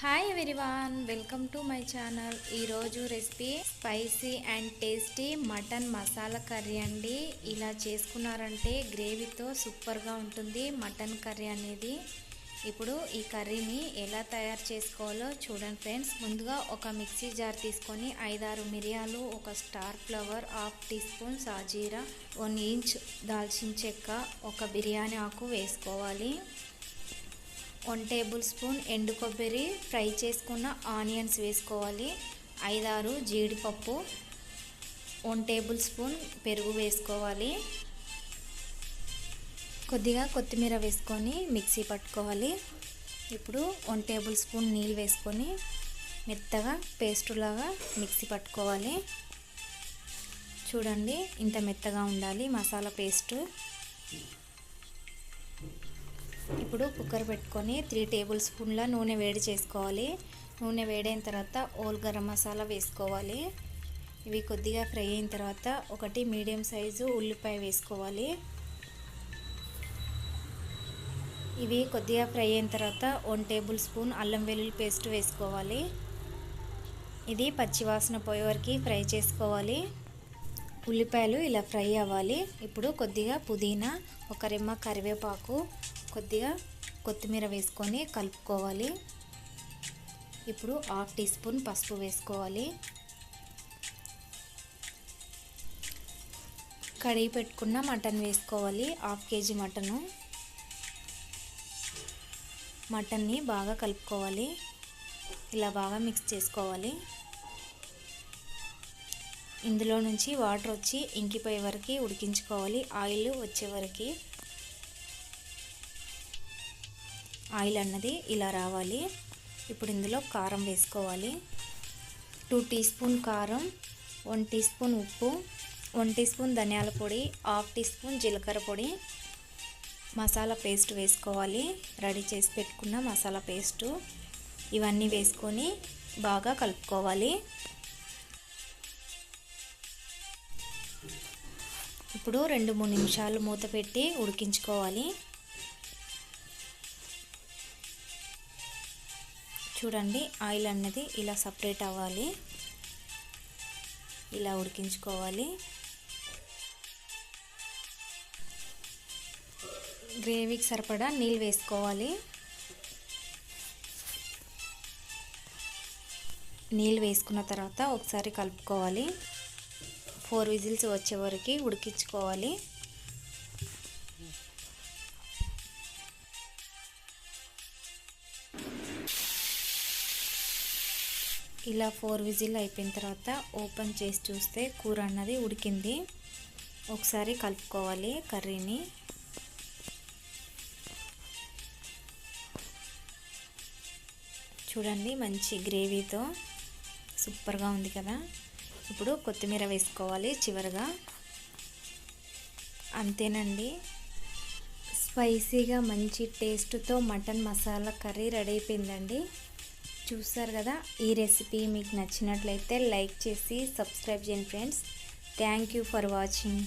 Hi everyone welcome to my channel ఈరోజు recipe spicy and tasty mutton masala curry అండి. ఇలా చేసుకున్నారంటే గ్రేవీతో సూపర్గా ఉంటుంది మటన్ కర్రీ అనేది. ఇప్పుడు ఈ కర్రీని ఎలా తయారు చేసుకోవాలో చూడండి ఫ్రెండ్స్ ముందుగా ఒక మిక్సీ జార్ తీసుకొని ఐదారు మిరియాలు ఒక star flower half tea spoon సాజీరా వన్ ఇంచ్ దాల్చిన చెక్క ఒక బిర్యానీ ఆకు వేసుకోవాలి. వన్ టేబుల్ స్పూన్ ఎండు కొబ్బరి ఫ్రై చేసుకున్న ఆనియన్స్ వేసుకోవాలి. ఐదారు జీడిపప్పు వన్ టేబుల్ స్పూన్ పెరుగు వేసుకోవాలి. కొద్దిగా కొత్తిమీర వేసుకొని మిక్సీ పట్టుకోవాలి. ఇప్పుడు వన్ టేబుల్ స్పూన్ నీళ్ళు వేసుకొని మెత్తగా పేస్టులాగా మిక్సీ పట్టుకోవాలి. చూడండి ఇంత మెత్తగా ఉండాలి మసాలా పేస్టు. ఇప్పుడు కుక్కర్ పెట్టుకొని త్రీ టేబుల్ స్పూన్ల నూనె వేడి చేసుకోవాలి. నూనె వేడైన తర్వాత ఓల్ గరం మసాలా వేసుకోవాలి. ఇవి కొద్దిగా ఫ్రై అయిన తర్వాత ఒకటి మీడియం సైజు ఉల్లిపాయ వేసుకోవాలి. ఇవి కొద్దిగా ఫ్రై అయిన తర్వాత వన్ టేబుల్ స్పూన్ అల్లం వెల్లుల్లి పేస్ట్ వేసుకోవాలి. ఇది పచ్చివాసన పోయే వరకు ఫ్రై చేసుకోవాలి. ఉల్లిపాయలు ఇలా ఫ్రై అవ్వాలి. ఇప్పుడు కొద్దిగా పుదీనా ఒక రెమ్మ కరివేపాకు కొద్దిగా కొత్తిమీర వేసుకొని కలుపుకోవాలి. ఇప్పుడు హాఫ్ టీ స్పూన్ పసుపు వేసుకోవాలి. కడిగి పెట్టుకున్న మటన్ వేసుకోవాలి. Half KG mutton. మటన్ని బాగా కలుపుకోవాలి. ఇలా బాగా మిక్స్ చేసుకోవాలి. ఇందులో నుంచి వాటర్ వచ్చి ఇంకిపోయే వరకు ఉడికించుకోవాలి. ఆయిల్ వచ్చే వరకు. ఆయిల్ అన్నది ఇలా రావాలి. ఇప్పుడు ఇందులో కారం వేసుకోవాలి. టూ టీ స్పూన్ కారం వన్ టీ స్పూన్ ఉప్పు వన్ టీ స్పూన్ ధనియాల పొడి హాఫ్ టీ స్పూన్ జీలకర్ర పొడి. మసాలా పేస్ట్ వేసుకోవాలి. రెడీ చేసి పెట్టుకున్న మసాలా పేస్టు. ఇవన్నీ వేసుకొని బాగా కలుపుకోవాలి. ఇప్పుడు రెండు మూడు నిమిషాలు మూత పెట్టి ఉడికించుకోవాలి. చూడండి ఆయిల్ అన్నది ఇలా సపరేట్ అవ్వాలి. ఇలా ఉడికించుకోవాలి. గ్రేవీకి సరిపడా నీళ్ళు వేసుకోవాలి. నీళ్ళు వేసుకున్న తర్వాత ఒకసారి కలుపుకోవాలి. ఫోర్ విజిల్స్ వచ్చే వరకు ఉడికించుకోవాలి. ఇలా ఫోర్ విజిల్ అయిపోయిన తర్వాత ఓపెన్ చేసి చూస్తే కూర అన్నది ఉడికింది. ఒకసారి కలుపుకోవాలి కర్రీని. చూడండి మంచి గ్రేవీతో సూపర్గా ఉంది కదా. ఇప్పుడు కొత్తిమీర వేసుకోవాలి చివరిగా. అంతేనండి. స్పైసీగా మంచి టేస్ట్తో మటన్ మసాలా కర్రీ రెడీ అయిపోయిందండి. చూస్తారు కదా ఈ రెసిపీ మీకు నచ్చినట్లయితే లైక్ చేసి సబ్స్క్రైబ్ చేయండి friends. Thank you for watching.